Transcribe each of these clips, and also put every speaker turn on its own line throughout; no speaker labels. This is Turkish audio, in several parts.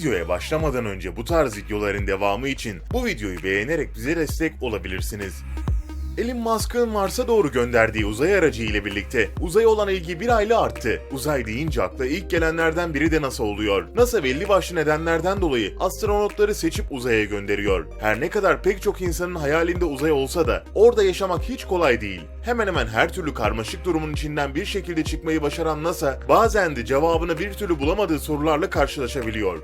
Videoya başlamadan önce bu tarz videoların devamı için bu videoyu beğenerek bize destek olabilirsiniz. Elon Musk'ın Mars'a doğru gönderdiği uzay aracı ile birlikte uzaya olan ilgi bir ayla arttı. Uzay deyince akla ilk gelenlerden biri de NASA oluyor. NASA belli başlı nedenlerden dolayı astronotları seçip uzaya gönderiyor. Her ne kadar pek çok insanın hayalinde uzay olsa da orada yaşamak hiç kolay değil. Hemen hemen her türlü karmaşık durumun içinden bir şekilde çıkmayı başaran NASA bazen de cevabını bir türlü bulamadığı sorularla karşılaşabiliyor.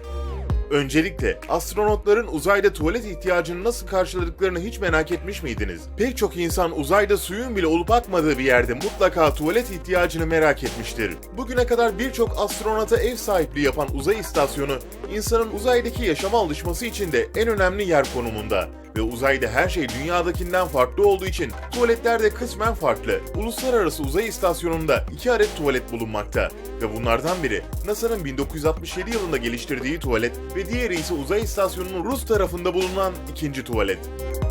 Öncelikle astronotların uzayda tuvalet ihtiyacını nasıl karşıladıklarını hiç merak etmiş miydiniz? Pek çok insan uzayda suyun bile olup akmadığı bir yerde mutlaka tuvalet ihtiyacını merak etmiştir. Bugüne kadar birçok astronota ev sahipliği yapan uzay istasyonu, insanın uzaydaki yaşama alışması için de en önemli yer konumunda. Ve uzayda her şey dünyadakinden farklı olduğu için tuvaletler de kısmen farklı. Uluslararası Uzay İstasyonu'nda iki adet tuvalet bulunmakta ve bunlardan biri NASA'nın 1967 yılında geliştirdiği tuvalet ve diğeri ise uzay istasyonunun Rus tarafında bulunan ikinci tuvalet.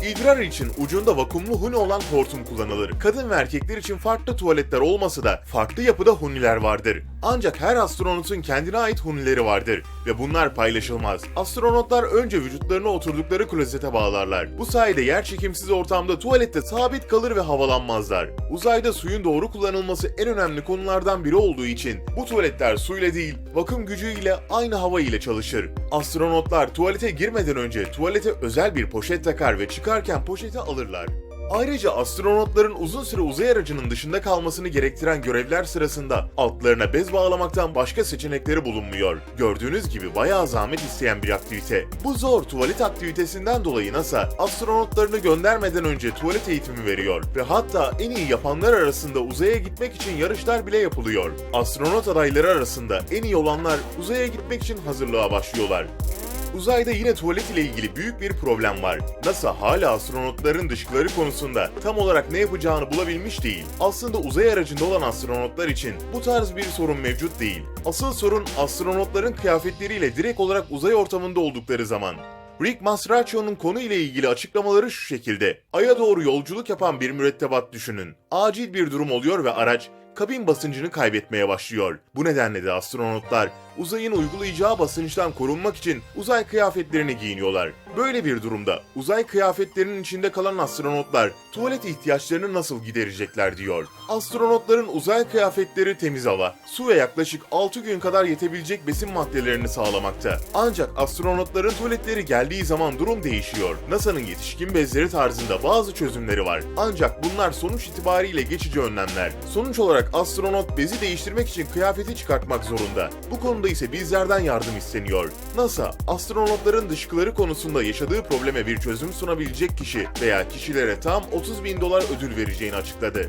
İdrar için ucunda vakumlu huni olan hortum kullanılır. Kadın ve erkekler için farklı tuvaletler olmasa da farklı yapıda huniler vardır. Ancak her astronotun kendine ait hunileri vardır ve bunlar paylaşılmaz. Astronotlar önce vücutlarını oturdukları klozete bağlarlar. Bu sayede yer çekimsiz ortamda tuvalette sabit kalır ve havalanmazlar. Uzayda suyun doğru kullanılması en önemli konulardan biri olduğu için bu tuvaletler suyla değil, vakum gücüyle aynı hava ile çalışır. Astronotlar tuvalete girmeden önce tuvalete özel bir poşet takar ve çıkarken poşeti alırlar. Ayrıca astronotların uzun süre uzay aracının dışında kalmasını gerektiren görevler sırasında altlarına bez bağlamaktan başka seçenekleri bulunmuyor. Gördüğünüz gibi bayağı zahmet isteyen bir aktivite. Bu zor tuvalet aktivitesinden dolayı NASA astronotlarını göndermeden önce tuvalet eğitimi veriyor ve hatta en iyi yapanlar arasında uzaya gitmek için yarışlar bile yapılıyor. Astronot adayları arasında en iyi olanlar uzaya gitmek için hazırlığa başlıyorlar. Uzayda yine tuvalet ile ilgili büyük bir problem var. NASA hala astronotların dışkıları konusunda tam olarak ne yapacağını bulabilmiş değil. Aslında uzay aracında olan astronotlar için bu tarz bir sorun mevcut değil. Asıl sorun astronotların kıyafetleriyle direkt olarak uzay ortamında oldukları zaman. Rick Masracio'nun konu ile ilgili açıklamaları şu şekilde. Ay'a doğru yolculuk yapan bir mürettebat düşünün. Acil bir durum oluyor ve araç kabin basıncını kaybetmeye başlıyor. Bu nedenle de astronotlar uzayın uygulayacağı basınçtan korunmak için uzay kıyafetlerini giyiniyorlar. Böyle bir durumda uzay kıyafetlerinin içinde kalan astronotlar tuvalet ihtiyaçlarını nasıl giderecekler diyor. Astronotların uzay kıyafetleri temiz hava, su ve yaklaşık 6 gün kadar yetebilecek besin maddelerini sağlamakta. Ancak astronotların tuvaletleri geldiği zaman durum değişiyor. NASA'nın yetişkin bezleri tarzında bazı çözümleri var. Ancak bunlar sonuç itibariyle geçici önlemler. Sonuç olarak astronot bezi değiştirmek için kıyafeti çıkartmak zorunda. Bu konuda ise bizlerden yardım isteniyor. NASA, astronotların dışkıları konusunda yaşadığı probleme bir çözüm sunabilecek kişi veya kişilere tam 30 bin dolar ödül vereceğini açıkladı.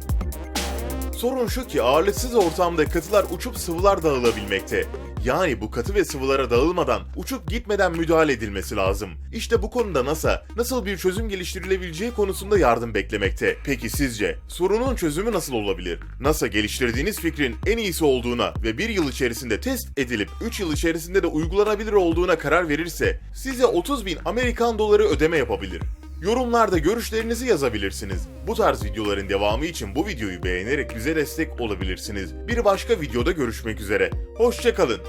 Sorun şu ki ağırlıksız ortamda katılar uçup sıvılar dağılabilmekte. Yani bu katı ve sıvılara dağılmadan, uçup gitmeden müdahale edilmesi lazım. İşte bu konuda NASA, nasıl bir çözüm geliştirilebileceği konusunda yardım beklemekte. Peki sizce, sorunun çözümü nasıl olabilir? NASA geliştirdiğiniz fikrin en iyisi olduğuna ve bir yıl içerisinde test edilip 3 yıl içerisinde de uygulanabilir olduğuna karar verirse, size 30 bin Amerikan doları ödeme yapabilir. Yorumlarda görüşlerinizi yazabilirsiniz. Bu tarz videoların devamı için bu videoyu beğenerek bize destek olabilirsiniz. Bir başka videoda görüşmek üzere. Hoşçakalın.